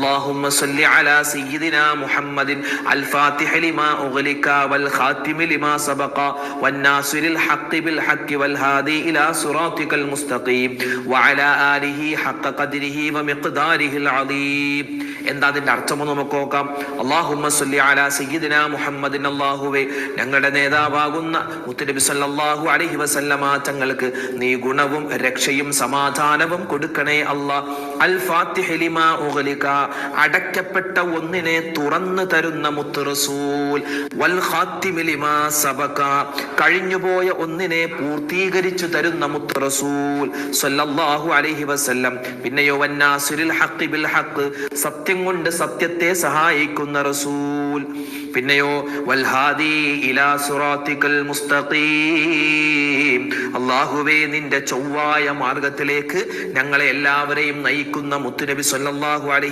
اللهم صل على سيدنا محمد الفاتح لما أغلق والخاتم لما سبق والناصر الحق بالحق والهادي إلى صراطك المستقيم وعلى آله حق قدره ومقداره العظيم എന്താ അതിന്റെ അർത്ഥമൊന്ന് നമുക്ക് നോക്കാം അള്ളാഹുമ്മ സല്ലി അലാ സയ്യിദിന മുഹമ്മദിൻ അള്ളാഹുവേ ഞങ്ങളുടെ നേതാവാകുന്ന മുത്തുനബി സല്ലല്ലാഹു അലൈഹി വസല്ലമ തങ്ങൾക്ക് നീ ഗുണവും രക്ഷയും സമാധാനവും കൊടുക്കണേ അല്ലാ അൽ ഫാത്തിഹി ലിമാ ഉഗ്ലിക അടയ്ക്കപ്പെട്ട ഒന്നിനെ തുറന്നു തരുന്ന മുത്തുറസൂൽ. സബക. കഴിഞ്ഞുപോയ ഒന്നിനെ പൂർത്തീകരിച്ചു തരുന്ന മുത്തുറസൂൽ. സല്ലല്ലാഹു അലൈഹി വസല്ലം. പിന്നെയോ ഹഖ് ബിൽ ഹഖ്. സത്യം കൊണ്ട് സത്യത്തെ സഹായിക്കുന്ന റസൂൽ. പിന്നെയോ വൽഹാദി ഇലാ സുറാത്തിക്കൽ മുസ്തഖീം. അള്ളാഹുവേ നിന്റെ ചൊവ്വായ മാർഗത്തിലേക്ക് ഞങ്ങളെ എല്ലാവരെയും നയിക്കുന്ന മുത്തുനബി സല്ലല്ലാഹു അലൈഹി